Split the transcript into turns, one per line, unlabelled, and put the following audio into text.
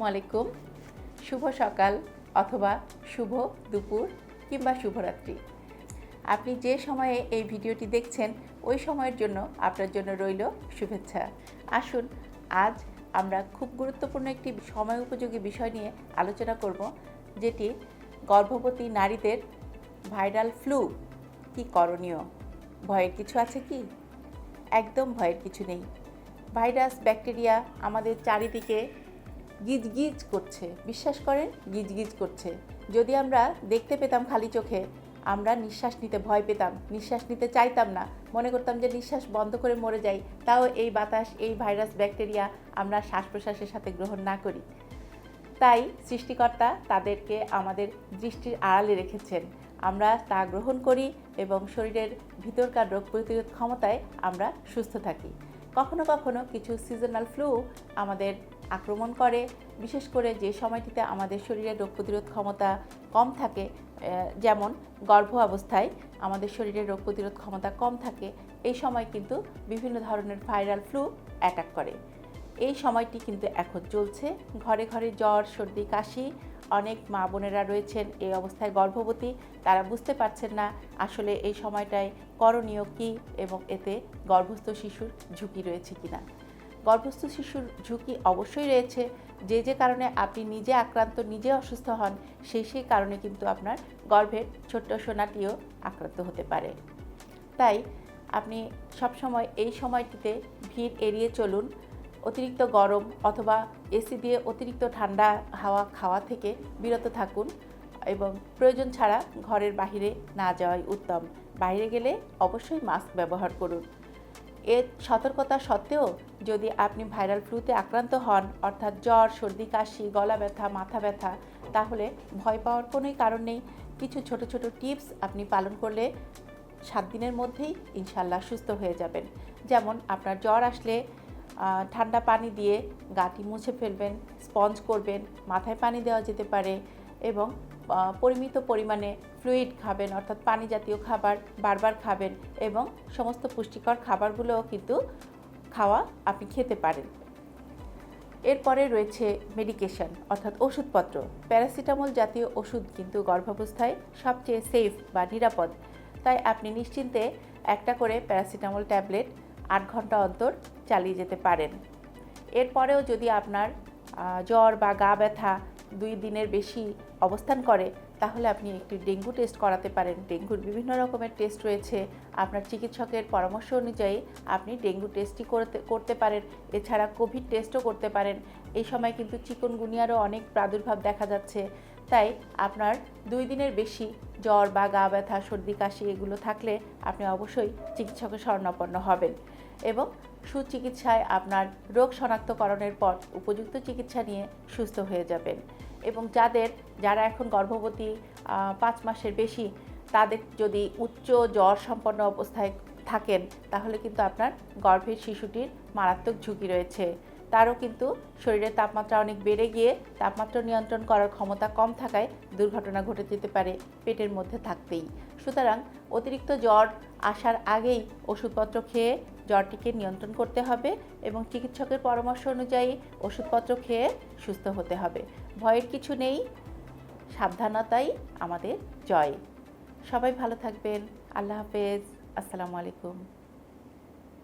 আসসালামু আলাইকুম। শুভ সকাল অথবা শুভ দুপুর কিংবা শুভরাত্রি। আপনি যে সময়ে এই ভিডিওটি দেখছেন, ওই সময়ের জন্য আপনার জন্য রইল শুভেচ্ছা। আসুন, আজ আমরা খুব গুরুত্বপূর্ণ একটি সময় উপযোগী বিষয় নিয়ে আলোচনা করব, যেটি গর্ভবতী নারীদের ভাইরাল ফ্লু কি করণীয়? ভয়ের কিছু আছে কি? একদম ভয়ের কিছু নেই। ভাইরাস, ব্যাকটেরিয়া আমাদের চারিদিকে গিজগিজ করছে। বিশ্বাস করেন? গিজগিজ করছে। যদি আমরা দেখতে পেতাম খালি চোখে, আমরা নিঃশ্বাস নিতে ভয় পেতাম, নিঃশ্বাস নিতে চাইতাম না। মনে করতাম যে নিঃশ্বাস বন্ধ করে মরে যাই। তাও এই বাতাস, এই ভাইরাস, ব্যাকটেরিয়া আমরা শ্বাস প্রশ্বাসের সাথে গ্রহণ না করি। তাই সৃষ্টিকর্তা তাদেরকে আমাদের দৃষ্টির আড়ালে রেখেছেন। আমরা তা গ্রহণ করি এবং শরীরের ভিতরকার রোগ প্রতিরোধ ক্ষমতায় আমরা সুস্থ থাকি। কখনো কখনো কিছু সিজনাল ফ্লু আমাদের আক্রমণ করে, বিশেষ করে যে সময়টিতে আমাদের শরীরে রোগ প্রতিরোধ ক্ষমতা কম থাকে যেমন গর্ভ অবস্থায় আমাদের শরীরে রোগ প্রতিরোধ ক্ষমতা কম থাকে, এই সময় কিন্তু বিভিন্ন ধরনের ভাইরাল ফ্লু অ্যাটাক করে। এই সময়টি কিন্তু এখন চলছে। ঘরে ঘরে জ্বর, সর্দি, কাশি, অনেক মা বোনেরা রয়েছেন এই অবস্থায় গর্ভবতী, তারা বুঝতে পারছেন না আসলে এই সময়টায় করণীয় কী এবং এতে গর্ভস্থ শিশুর ঝুঁকি রয়েছে কিনা। গর্ভস্থ শিশুর ঝুঁকি অবশ্যই রয়েছে। যে যে কারণে আপনি নিজে আক্রান্ত, নিজে অসুস্থ হন, সেই সেই কারণে কিন্তু আপনার গর্ভের ছোট্ট সোনাটিও আক্রান্ত হতে পারে। তাই আপনি সবসময় এই সময়টিতে ভিড় এড়িয়ে চলুন। অতিরিক্ত গরম অথবা এসি দিয়ে অতিরিক্ত ঠান্ডা হাওয়া খাওয়া থেকে বিরত থাকুন এবং প্রয়োজন ছাড়া ঘরের বাইরে না যাওয়াই উত্তম। বাইরে গেলে অবশ্যই মাস্ক ব্যবহার করুন। এর সতর্কতা সত্ত্বেও যদি আপনি ভাইরাল ফ্লুতে আক্রান্ত হন, অর্থাৎ জ্বর, সর্দি, কাশি, গলা ব্যথা, মাথা ব্যথা, তাহলে ভয় পাওয়ার কোনোই কারণ নেই। কিছু ছোট ছোট টিপস আপনি পালন করলে সাত দিনের মধ্যেই ইনশাল্লাহ সুস্থ হয়ে যাবেন। যেমন আপনার জ্বর আসলে ঠান্ডা পানি দিয়ে গাটি মুছে ফেলবেন, স্পঞ্জ করবেন, মাথায় পানি দেওয়া যেতে পারে এবং পরিমিত পরিমাণে ফ্লুইড খাবেন, অর্থাৎ পানি জাতীয় খাবার বারবার খাবেন এবং সমস্ত পুষ্টিকর খাবারগুলোও কিন্তু খাওয়া আপনি খেতে পারেন। এরপরে রয়েছে মেডিকেশন অর্থাৎ ওষুধপত্র। প্যারাসিটামল জাতীয় ওষুধ কিন্তু গর্ভাবস্থায় সবচেয়ে সেফ বা নিরাপদ। তাই আপনি নিশ্চিন্তে একটা করে প্যারাসিটামল ট্যাবলেট আট ঘণ্টা অন্তর চালিয়ে যেতে পারেন। এরপরেও যদি আপনার জ্বর বা গা ব্যথা দুই দিনের বেশি অবস্থান করে, তাহলে আপনি একটি ডেঙ্গু টেস্ট করাতে পারেন। ডেঙ্গুর বিভিন্ন রকমের টেস্ট রয়েছে। আপনার চিকিৎসকের পরামর্শ অনুযায়ী আপনি ডেঙ্গু টেস্টই করতে করতে পারেন। এছাড়া কোভিড টেস্টও করতে পারেন। এই সময় কিন্তু চিকনগুনিয়ারও অনেক প্রাদুর্ভাব দেখা যাচ্ছে। তাই আপনার দুই দিনের বেশি জ্বর বা গা ব্যথা, সর্দি, কাশি এগুলো থাকলে আপনি অবশ্যই চিকিৎসকের শরণাপন্ন হবেন। এবং সুচিকিৎসায় আপনার রোগ শনাক্তকরণের পর উপযুক্ত চিকিৎসা নিয়ে সুস্থ হয়ে যাবেন। এবং যাদের, যারা এখন গর্ভবতী পাঁচ মাসের বেশি, তাদের যদি উচ্চ জ্বর সম্পন্ন অবস্থায় থাকেন, তাহলে কিন্তু আপনার গর্ভের শিশুটির মারাত্মক ঝুঁকি রয়েছে। তারও কিন্তু শরীরের তাপমাত্রা অনেক বেড়ে গিয়ে তাপমাত্রা নিয়ন্ত্রণ করার ক্ষমতা কম থাকায় দুর্ঘটনা ঘটে যেতে পারে পেটের মধ্যে থাকতেই। সুতরাং অতিরিক্ত জ্বর আসার আগেই ওষুধপত্র খেয়ে জ্বরটিকে নিয়ন্ত্রণ করতে হবে এবং চিকিৎসকের পরামর্শ অনুযায়ী ওষুধপত্র খেয়ে সুস্থ হতে হবে। ভয়ের কিছু নেই, সাবধানতাই আমাদের জয়। সবাই ভালো থাকবেন। আল্লাহ হাফেজ। আসসালামু আলাইকুম।